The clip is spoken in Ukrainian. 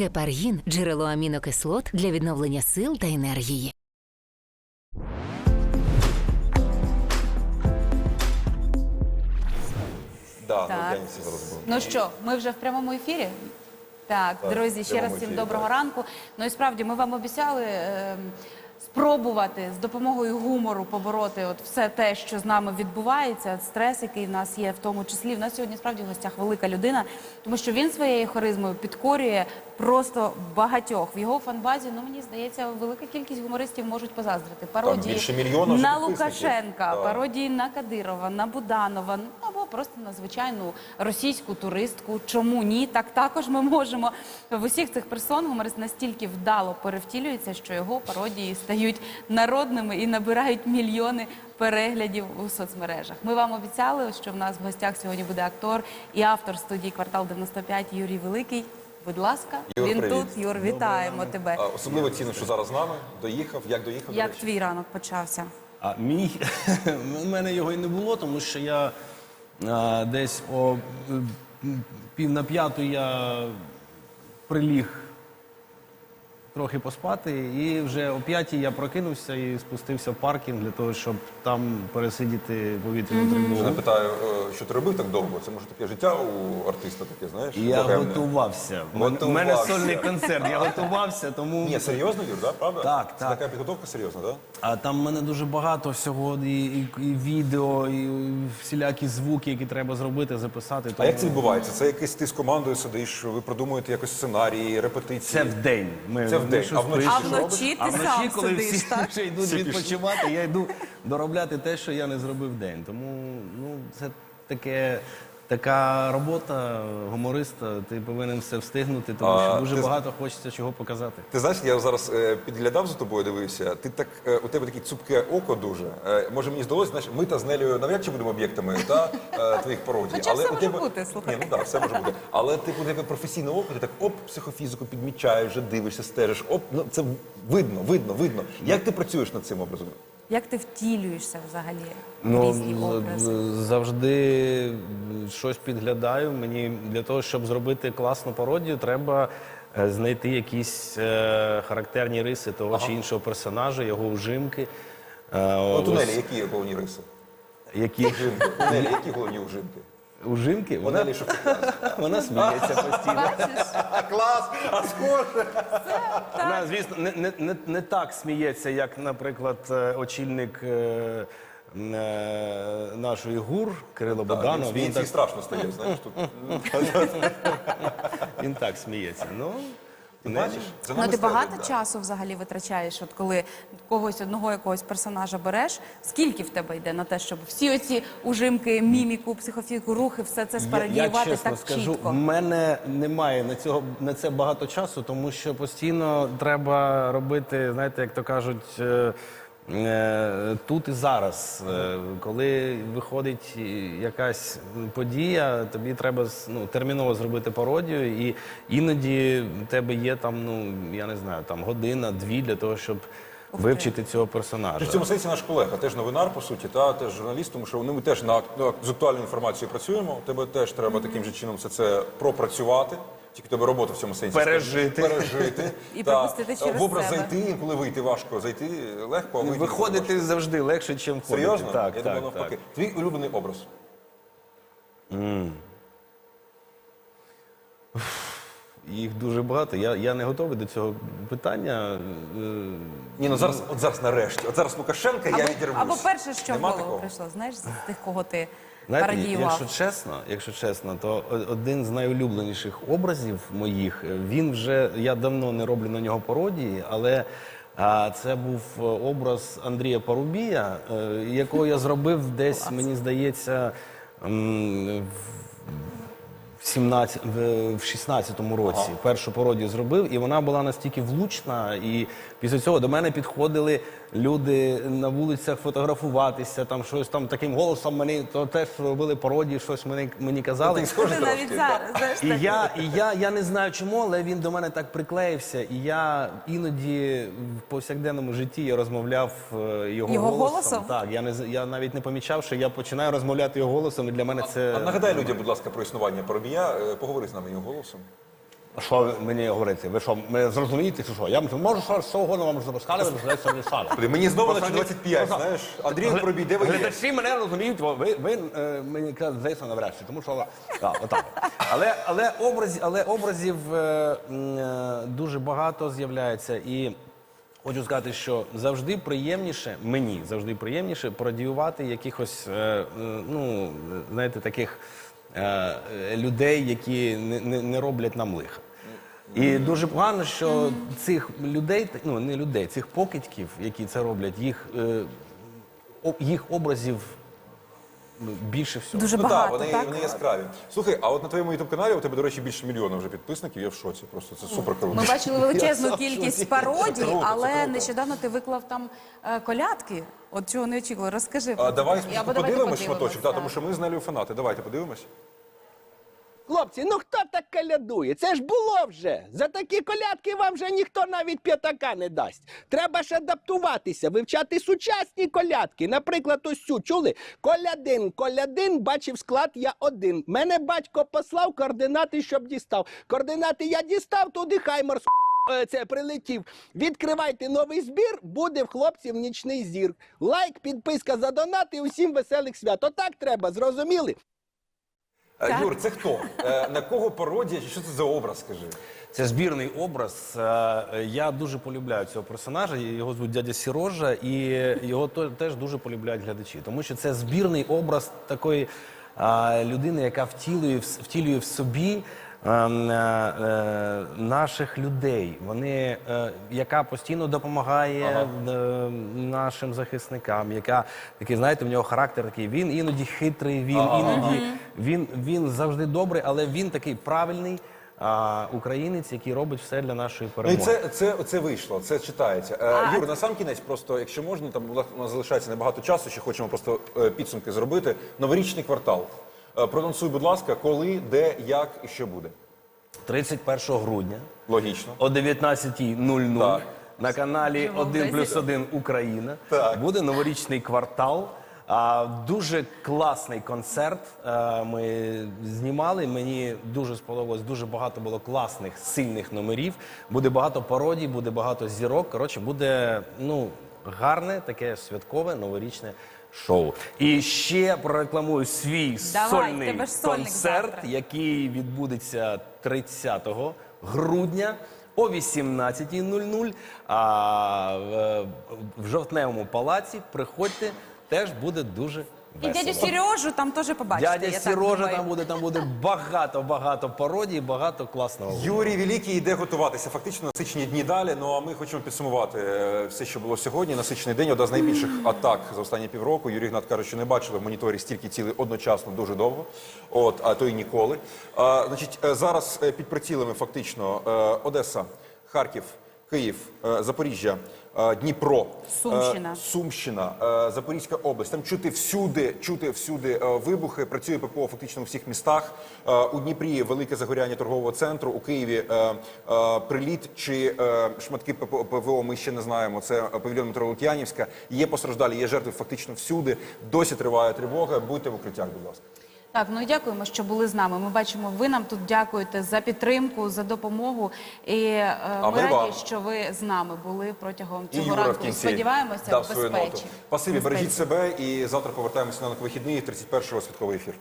Гепаргін джерело амінокислот для відновлення сил та енергії. Да, Так. ну. Ну що, ми вже в прямому ефірі? Так, Так, друзі, в ще раз всім ефірі, доброго так. ранку. Ну і справді ми вам обіцяли е, спробувати з допомогою гумору побороти от все те, що з нами відбувається, стрес, який в нас є, в тому числі. В нас сьогодні справді в гостях велика людина, тому що він своєю харизмою підкорює просто багатьох. В його фанбазі, ну мені здається, велика кількість гумористів можуть позаздрити. Пародії більше мільйона вже на підписників. Лукашенка, Так. пародії на Кадирова, на Буданова, ну або просто на звичайну російську туристку. Чому ні? Так також ми можемо. В усіх цих персон гуморист настільки вдало перевтілюється, що його пародії стають народними і набирають мільйони переглядів у соцмережах. Ми вам обіцяли, що в нас в гостях сьогодні буде актор і автор студії квартал 95 Юрій Великий. Будь ласка, Юр, він привіт. тут. Юр, вітаємо тебе. Особливо ціну, що зараз з нами. Доїхав, як доїхав, Як твій ранок почався? А мій у мене його і не було, тому що я а, десь о пів на п'яту я приліг трохи поспати, і вже о п'ятій я прокинувся і спустився в паркінг для того, щоб там пересидіти повітряну тривогу. не питаю, е, що ти робив так довго? Це може таке життя у артиста таке, знаєш? Я богемне? готувався. У мене- У мене Готувався. сольний концерт. Я готувався, тому Ні, серйозно, Юр, да? правда? Так, Це так. така підготовка серйозна, так? А там в мене дуже багато всього, і, і, і відео, і всілякі звуки, які треба зробити, записати. А Тому як це відбувається? Це якийсь ти з командою сидиш, ви продумуєте якось сценарії, репетиції? Це в день. Ми, Це в день. А вночі. А вночі А вночі, сам коли сидиш, всі так? вже йдуть відпочивати, я йду доробляти те, що я не зробив в день. Тому ну, це таке. Така робота гумориста, ти повинен все встигнути, тому А, що дуже ти з- багато хочеться чого показати. Ти знаєш, я зараз е, підглядав за тобою, дивився. Ти так е, у тебе таке цупке око дуже. Е, може мені здалося, знаєш, ми та з Нелею навряд чи будемо об'єктами та е, твоїх пародій. Хоча все у може тебе... бути, слухай. Ні, ну так, все може бути. Але типу, у тебе професійне око, ти так оп, психофізику підмічаєш, вже дивишся, стежиш. Оп, ну це видно, видно, видно. Як ти працюєш над цим образом? Як ти втілюєшся взагалі в Ну, різні образи? завжди щось підглядаю. Мені для того, щоб зробити класну пародію, треба е, знайти якісь е, характерні риси того чи іншого персонажа, його ужимки. Е, От у ось Нелі які головні риси? які Ужимки. Тунелі, які головні ужимки? У Вона, Вона що вона сміється постійно. Бачиш? А клас! А схоже! Вона, звісно, не, не, не, не так сміється, як, наприклад, е, очільник е, м, е, нашої ГУР Кирило Так, Боданов. він Він так, страшно стає, знаєш, тут. він так сміється. Ну, не- бачиш? За Ну ти стежать, багато да. часу взагалі витрачаєш, от коли когось одного якогось персонажа береш. Скільки в тебе йде на те, щоб всі оці ужимки, міміку, психофіку, рухи, все це чесно так скажу, чітко? в мене немає на цього на це багато часу, тому що постійно треба робити, знаєте, як то кажуть. е, Тут і зараз, Е, коли виходить якась подія, тобі треба ну, терміново зробити пародію, і іноді в тебе є там, ну я не знаю, там година, дві для того, щоб вивчити цього персонажа. В цьому сенсі наш колега, теж новинар, по суті, та теж журналіст, тому що вони ми теж на ну, з актуальною інформацією працюємо. Тебе теж треба таким же чином все це пропрацювати. Тільки тебе робота в цьому сенсі Пережити. пережити І Та, пропустити через в образ себе. зайти, інколи вийти важко, зайти легко, а вийти Виходити завжди легше, ніж входити. серйозно. Так, Я так, думаю, так. Твій улюблений образ. Їх дуже багато. Я, я не готовий до цього питання. Ні, ну зараз, от зараз нарешті, от зараз Лукашенка, я Або, відірвусь. або перше, що в голову такого? прийшло, знаєш, з тих, кого ти Знаєте, якщо чесно, якщо чесно, то один з найулюбленіших образів моїх, е, він вже я давно не роблю на нього пародії, але а, це був е, образ Андрія Парубія, е, якого я зробив десь, мені здається, в 17, в, в 16-му році першу пародію зробив, і вона була настільки влучна. І після цього до мене підходили люди на вулицях фотографуватися, там щось там таким голосом мені то теж робили пародії, щось мені, мені казали. Схожий Ти навіть трошки. зараз, знаєш, І так. я, і я, я не знаю чому, але він до мене так приклеївся. І я іноді в повсякденному житті я розмовляв е, його, Його голосом? Так, я не з- я навіть не помічав, що я починаю розмовляти його голосом, і для мене це А нагадай людям, будь ласка, про існування Парубія. Е, Поговори з нами його голосом. Що мені говорити? Ви що, ми зрозумієте, чи що? Я можу що, що угодно вам розказати, ви що не саме. Блін, Мені знову наче 25, знаєш. Андрій Пробій, де ви є? Глядачі мене розуміють, бо ви, ви е, мені кажуть, здається, навряд чи, тому що так, отак. Але, але, образ, але образів е, е, дуже багато з'являється і. Хочу сказати, що завжди приємніше мені завжди приємніше пародіювати якихось, е, е, ну знаєте, таких людей, які не, роблять нам лиха. І дуже погано, що цих людей, ну не людей, цих покидьків, які це роблять, їх, е, їх образів більше всього. Дуже Ну багато, так, вони, так? вони яскраві. Слухай, а от на твоєму ютуб каналі у тебе, до речі, більше мільйона вже підписників. Я в шоці. Просто це супер круто. Ми бачили величезну кількість пародій, Це круто, це але круто. нещодавно ти виклав там е, колядки. От чого не очікували. Розкажи. про А, це. давай Або спочатку давайте подивимось шматочок, да, тому що ми з Нелею фанати. Давайте подивимось. Хлопці, ну хто так колядує? Це ж було вже. За такі колядки вам вже ніхто навіть п'ятака не дасть. Треба ж адаптуватися, вивчати сучасні колядки. Наприклад, ось цю чули? Колядин, колядин, бачив склад я один. Мене батько послав координати, щоб дістав. Координати я дістав, туди хаймер е, це прилетів. Відкривайте новий збір, буде в хлопців нічний зір. Лайк, підписка за донат і усім веселих свят. Отак треба, зрозуміли? Е, Так. Юр, це хто? Е, На кого пародія? Чи що це за образ, скажи? Це збірний образ. Е, Я дуже полюбляю цього персонажа. Його звуть дядя Сірожа, і його то- теж дуже полюбляють глядачі, тому що це збірний образ такої людини, яка втілює втілює в собі. Ем, е, е, Наших людей, вони, е, яка постійно допомагає е, нашим захисникам, яка такий, знаєте, в нього характер такий. Він іноді хитрий, він іноді він, він завжди добрий, але він такий правильний а, українець, який робить все для нашої Ну і це, це, це вийшло, це читається. Е, Юр, на сам кінець, просто якщо можна, там у нас залишається небагато часу, ще хочемо просто підсумки зробити. Новорічний квартал. Е, Прононсуй, будь ласка, коли, де, як і що буде. 31 грудня Логічно. о 19.00 Так. на каналі 1 плюс 1 Україна Так. буде новорічний квартал. А, дуже класний концерт. а, ми знімали. Мені дуже сподобалось. Дуже багато було класних, сильних номерів. Буде багато пародій, буде багато зірок. Коротше, буде ну гарне, таке святкове новорічне шоу. І ще прорекламую свій Давай, сольний тебе ж сольник концерт, завтра. який відбудеться 30 грудня о 18.00. А в, в жовтневому палаці приходьте, теж буде дуже І весело. дядю Сережу там теж побачите. Дядя я так Сірожа думаю. там буде, там буде багато, багато пародій, багато класного. Юрій Великий йде готуватися. Фактично насичені дні далі. Ну а ми хочемо підсумувати е, все, що було сьогодні. Насичений день, одна з найбільших атак за останні півроку. Юрій Гнат каже, що не бачили в моніторі стільки цілей одночасно дуже довго. От, а то й ніколи. А, значить, е, зараз е, під прицілами фактично е, Одеса, Харків, Київ, е, Запоріжжя, Дніпро, Сумщина. е, Сумщина, е, Запорізька область. Там чути всюди, чути всюди е, вибухи. Працює ППО фактично у всіх містах. Е, У Дніпрі велике загоряння торгового центру. У Києві е, е, приліт чи е, шматки ПВО. Ми ще не знаємо. Це павільйон метро Лук'янівська. Є постраждалі, є жертви фактично всюди. Досі триває тривога. Будьте в укриттях, будь ласка. Так, ну дякуємо, що були з нами. Ми бачимо, ви нам тут дякуєте за підтримку, за допомогу. І е, ми ми раді, вам. що ви з нами були протягом І цього Юра в ранку. кінці Сподіваємося, дав в свою ноту. безпечі. Спасибі, бережіть себе і завтра повертаємося на вихідні 31-го святковий ефір.